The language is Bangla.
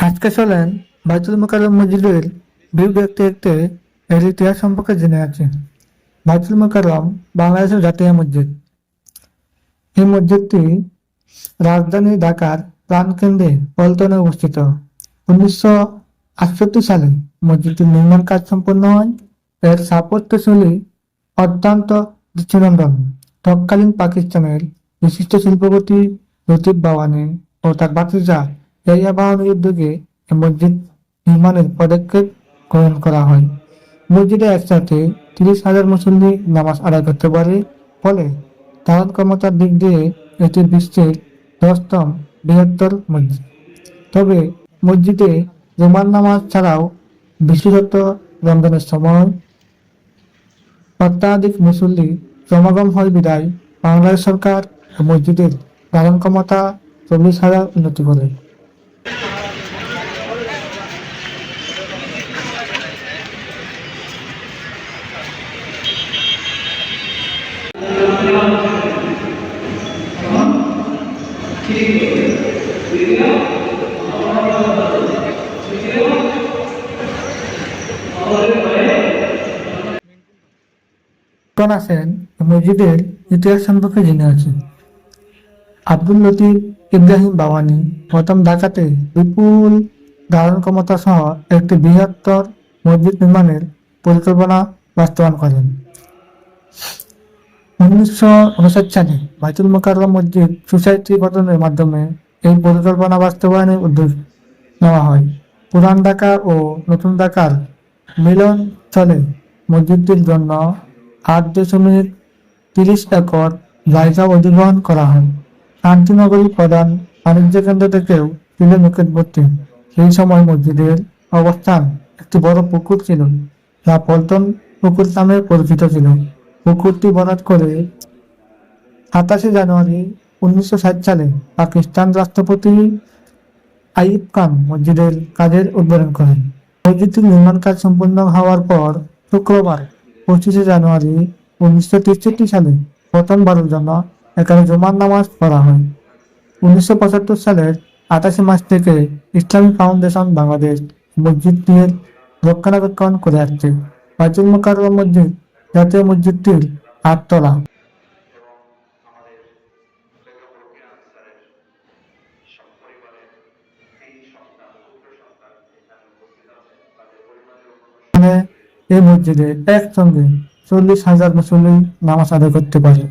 আজকে চলেন বাইতুল মোকাররম মসজিদের ভিউ দেখতে দেখতে এর ইতিহাস সম্পর্কে জেনে আছি বাইতুল মোকাররম বাংলাদেশের জাতীয় মসজিদ। এই মসজিদটি রাজধানী ঢাকার প্রাণকেন্দ্রে পল্টনে অবস্থিত। উনিশশো আটষট্টি সালে মসজিদটির নির্মাণ কাজ সম্পন্ন হয়। এর স্থাপত্যশৈলী অত্যন্ত দৃষ্টিনন্দন। তৎকালীন পাকিস্তানের বিশিষ্ট শিল্পপতি লতিফ বাওয়ানি ও তার বাতিজা ইয়াহিয়া বাওয়ানির উদ্যোগে মসজিদ নির্মাণের পদক্ষেপ গ্রহণ করা হয়। মসজিদে একসাথে তিরিশ হাজার মুসল্লি নামাজ আদায় করতে পারে, ফলে ধারণ ক্ষমতার দিক দিয়ে এটি বিশ্বের দশতম বৃহত্তর মসজিদ। তবে মসজিদে জুমার নামাজ ছাড়াও বিশেষত রমজানের সময় অত্যাধিক মুসল্লি সমাগম হয় বিদায়। বাংলাদেশ সরকার মসজিদের ধারণ ক্ষমতা চল্লিশ হাজার উন্নতি করে। আছেন? এই মসজিদের ইতিহাস সম্পর্কে জেনে আছেন। আব্দুল লতিফ, ইব্রাহিম বাওয়ানি, প্রথম ঢাকাতে বিপুল ধারণ ক্ষমতা সহ একটি বৃহত্তর মসজিদ নির্মাণের পরিকল্পনা বাস্তবায়ন করেন। উনিশশো উনষাট সালে বাইতুল মোকাররম মসজিদ সোসাইটি গঠনের মাধ্যমে এই পরিকল্পনা বাস্তবায়নের উদ্যোগ নেওয়া হয়। পুরান ঢাকা ও নতুন ঢাকার মিলন স্থলে মসজিদটির জন্য আট দশমিক তিরিশ একর জায়গা অধিগ্রহণ করা হয়। শান্তিনগরী প্রধান বাণিজ্য কেন্দ্র থেকেও ছিল নিকটবর্তী সেই সময় মসজিদের অবস্থান একটি বড় পুকুর ছিল, যা পল্টন পুকুর নামে পরিচিত ছিল। পুকুরটি বরাদ করে সাতাশে জানুয়ারি উনিশশো ষাট সালে পাকিস্তান রাষ্ট্রপতি আইব খান মসজিদের কাজের উদ্বোধন করেন। মসজিদটির নির্মাণ কাজ সম্পূর্ণ হওয়ার পর শুক্রবার, পঁচিশে জানুয়ারি উনিশশো তেষট্টি সালে প্রথমবারের জন্য এখানে জুমার নামাজ পড়া হয়। উনিশশো পঁচাত্তর সালের আঠাশে মার্চ থেকে ইসলামিক ফাউন্ডেশন বাংলাদেশ মসজিদটির রক্ষণাবেক্ষণ করে আসছে। বাইতুল মোকাররম মসজিদ, জাতীয় মসজিদটির আটতলা। এখানে এই মসজিদে একসঙ্গে চল্লিশ হাজার মুসল্লি নামাজ আদায় করতে পারে।